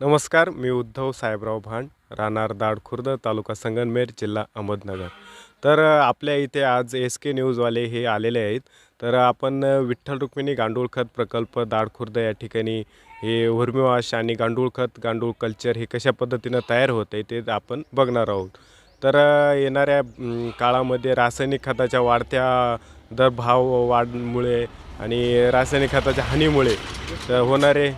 नमस्कार मी उद्धव साहेबराव भांड राहणार दाड खुर्द तालुका संगनमेर जिल्हा अहमदनगर. तर आपल्या इथे आज एस के न्यूजवाले हे आलेले आहेत. तर आपण विठ्ठल रुक्मिणी गांडूळ खत प्रकल्प दाडखुर्द या ठिकाणी हे उर्मिवाश आणि गांडूळ खत गांडूळ कल्चर हे कशा पद्धतीनं तयार होत आहे ते आपण बघणार आहोत. तर येणाऱ्या काळामध्ये रासायनिक खताच्या वाढत्या दर भाव वाढमुळे आणि रासायनिक खताच्या हानीमुळे होणारे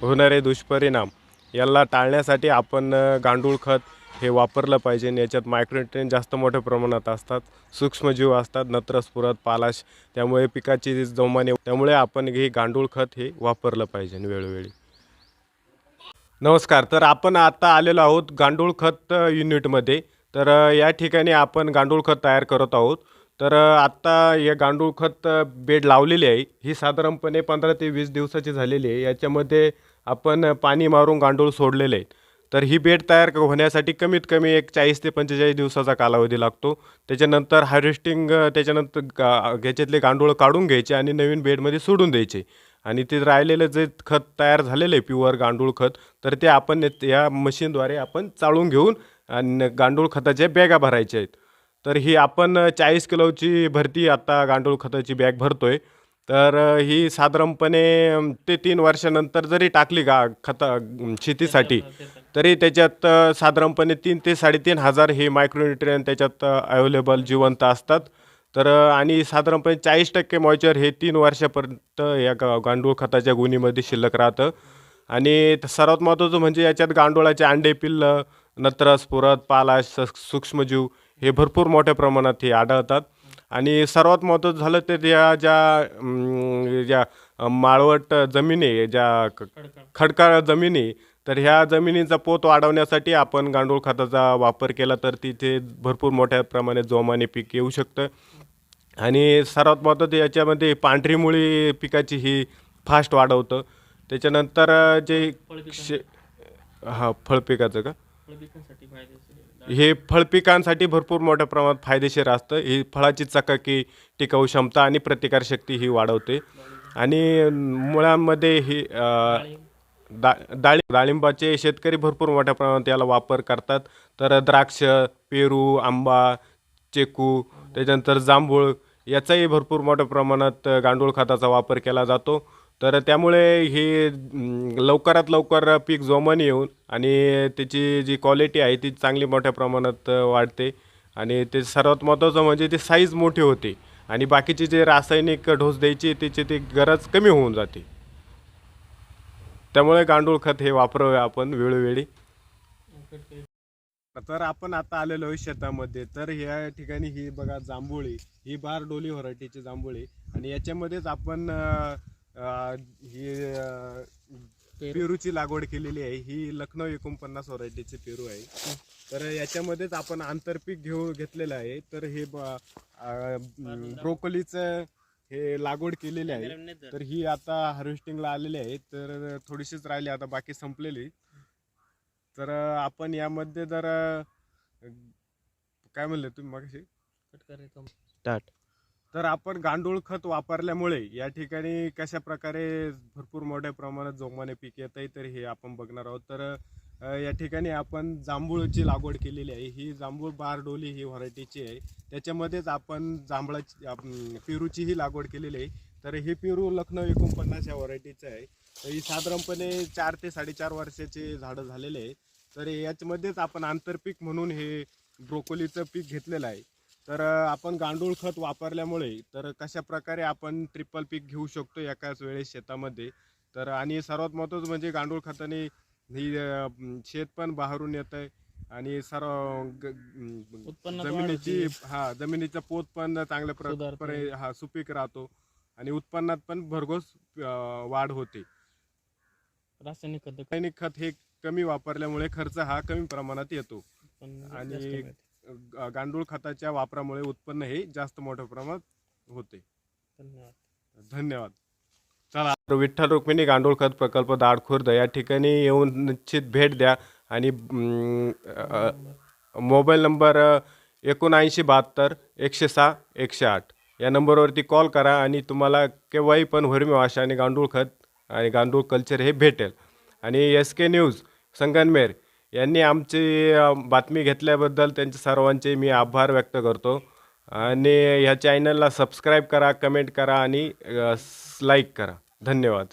होणारे दुष्परिणाम. याला टाळण्यासाठी आपण गांडूळ खत हे वापरलं पाहिजे. याच्यात मायक्रोन्युट्रियन जास्त मोठ्या प्रमाणात असतात. सूक्ष्मजीव असतात. नत्रस्फुरत पालाश त्यामुळे पिकाची जोमाने त्यामुळे आपण हे गांडूळ खत हे वापरलं पाहिजे वेळोवेळी. नमस्कार. तर आपण आता आलेलो आहोत गांडूळ खत युनिटमध्ये तर या ठिकाणी आपण गांडूळ खत तयार करत आहोत. तर आत्ता या गांडूळ खत बेड लावलेली आहे. ही साधारणपणे पंधरा ते वीस दिवसाची झालेली आहे. याच्यामध्ये आपण पाणी मारून गांडूळ सोडलेले आहे तर ही बेड तयार क- होण्यासाठी कमीत कमी एक चाळीस ते पंचेचाळीस दिवसाचा कालावधी लागतो. त्याच्यानंतर हार्वेस्टिंग त्याच्यानंतर गा याच्यातले गांडूळ काढून घ्यायचे आणि नवीन बेडमध्ये सोडून द्यायचे. आणि ते राहिलेलं जे खत तयार झालेलं आहे प्युअर गांडूळ खत तर ते आपण या मशीनद्वारे आपण चाळून घेऊन आणि गांडूळ खताच्या बॅगा भरायच्या आहेत. तर ही आपण चाळीस किलोची भरती आता गांडूळ खताची बॅग भरतोय. तर अ, ही साधारणपणे ते तीन वर्षानंतर जरी टाकली गा खता शेतीसाठी तरी त्याच्यात साधारणपणे तीन ते साडेतीन हजार हे मायक्रोन्युट्रियन त्याच्यात अवेलेबल जिवंत असतात. तर आणि साधारणपणे चाळीस टक्के मॉइचर हे तीन वर्षापर्यंत या गा गांडूळ खताच्या गुणीमध्ये शिल्लक राहतं. आणि सर्वात महत्त्वाचं म्हणजे याच्यात गांडूळाचे अंडे पिल्लं नत्र स्फुरत पालाश स- सूक्ष्मजीव हे भरपूर मोठ्या प्रमाणात हे आढळतात. आणि सर्वात महत्त्वाचं झालं तर या ज्या ज्या अ, माळवट जमिनी ज्या खडकाळ जमिनी तर ह्या जमिनीचा पोत वाढवण्यासाठी आपण गांडूळ खताचा वापर केला तर तिथे भरपूर मोठ्या प्रमाणात जोमाने पीक येऊ शकतं. आणि सर्वात महत्त्वाचं याच्यामध्ये पांढरी मुळी पिकाची ही फास्ट वाढवतं. त्याच्यानंतर जे शे हां फळपिकाचं का? हे फळपिकांसाठी भरपूर मोठ्या प्रमाणात फायदेशीर असतं. ही फळाची चकाकी टिकाऊ क्षमता आणि प्रतिकारशक्ती ही वाढवते. आणि मुळांमध्ये ही दा डाळिंब डाळिंबाचे शेतकरी भरपूर मोठ्या प्रमाणात याला वापर करतात. तर द्राक्ष पेरू आंबा चिकू त्याच्यानंतर जांभूळ याचाही भरपूर मोठ्या प्रमाणात गांडूळ खताचा वापर केला जातो. तर त्यामुळे हे लवकरात लवकर पीक जोमाने येऊन आणि त्याची जी क्वालिटी आहे ती चांगली मोठ्या प्रमाणात वाढते. आणि ते सर्वात महत्त्वाचं म्हणजे ते साईज मोठी होते. आणि बाकीचे जे रासायनिक डोस द्यायची त्याची ती गरज कमी होऊन जाते. त्यामुळे गांडूळ खत हे वापरावे आपण वेळोवेळी. तर आपण आता आलेलो आहे शेतामध्ये. तर ह्या ठिकाणी ही बघा जांभुळी ही बारडोली व्हरायटीची जांभुळी. आणि याच्यामध्येच आपण ही अं, पेरूची लागवड केलेली आहे. ही लखनौ एकोणपन्नास व्हरायटीची पेरू आहे. तर याच्यामध्येच आपण आंतरपीक घेऊ घेतलेलं आहे. तर हे ब्रोकोलीचं हे लागवड केलेली आहे. तर ही आता हार्वेस्टिंगला आलेली आहे. तर थोडीशीच राहिली आता बाकी संपलेली. तर आपण यामध्ये जर काय म्हणले तुम्ही मगाशी? स्टार्ट. तर आपण गांडूळ खत वापरल्यामुळे या ठिकाणी कशा प्रकारे भरपूर मोठ्या प्रमाणात जोमाने पीक येत आहे तर हे आपण बघणार आहोत. तर या ठिकाणी आपण जांभूळची लागवड केलेली आहे. ही जांभूळ बारडोली ही व्हरायटीची आहे. त्याच्यामध्येच आपण जांभळाची पेरूचीही लागवड केलेली आहे. तर हे पेरू लखनौ एकोणपन्नास या व्हरायटीचं आहे. तर ही साधारणपणे चार ते साडेचार वर्षाचे झाडं झालेले आहे. तर याच्यामध्येच आपण आंतरपीक म्हणून हे ब्रोकोलीचं पीक घेतलेलं आहे. तर आपण गांडूळ खत वापरल्यामुळे तर कशा प्रकारे आपण ट्रिपल पीक घेऊ शकतो एकाच वेळेस शेतामध्ये? तर आणि सर्वात महत्त्वाचं म्हणजे गांडूळ खताने ही शेत पण बाहेरून येत आहे आणि सर्व जमिनीची वाढ हा जमिनीचा पोत पण चांगल्या. प्रकारे हा सुपीक राहतो आणि उत्पन्नात पण भरघोस वाढ होते. रासायनिक खत रासायनिक खत हे कमी वापरल्यामुळे खर्च हा कमी प्रमाणात येतो. आणि गांडूळ खताच्या वापरामुळे उत्पन्न हे जास्त मोठ्या प्रमाणात होते. धन्यवाद. धन्यवाद. चला तर विठ्ठल रुक्मिणी गांडूळ खत प्रकल्प दाडखुर्द या ठिकाणी येऊन निश्चित भेट द्या आणि मोबाईल नंबर एकोणऐंशी बहात्तर एकशे सहा एकशे आठ. या नंबरवरती कॉल करा आणि तुम्हाला केव्हाही पण हुरमी वाशा आणि गांडूळ खत आणि गांडूळ कल्चर हे भेटेल. आणि एस के न्यूज संगनमेर यांनी आमची बातमी घेतल्याबद्दल त्यांचे सर्वांचे मी आभार व्यक्त करतो. आणि ह्या चॅनलला सबस्क्राईब करा कमेंट करा आणि लाईक करा. धन्यवाद.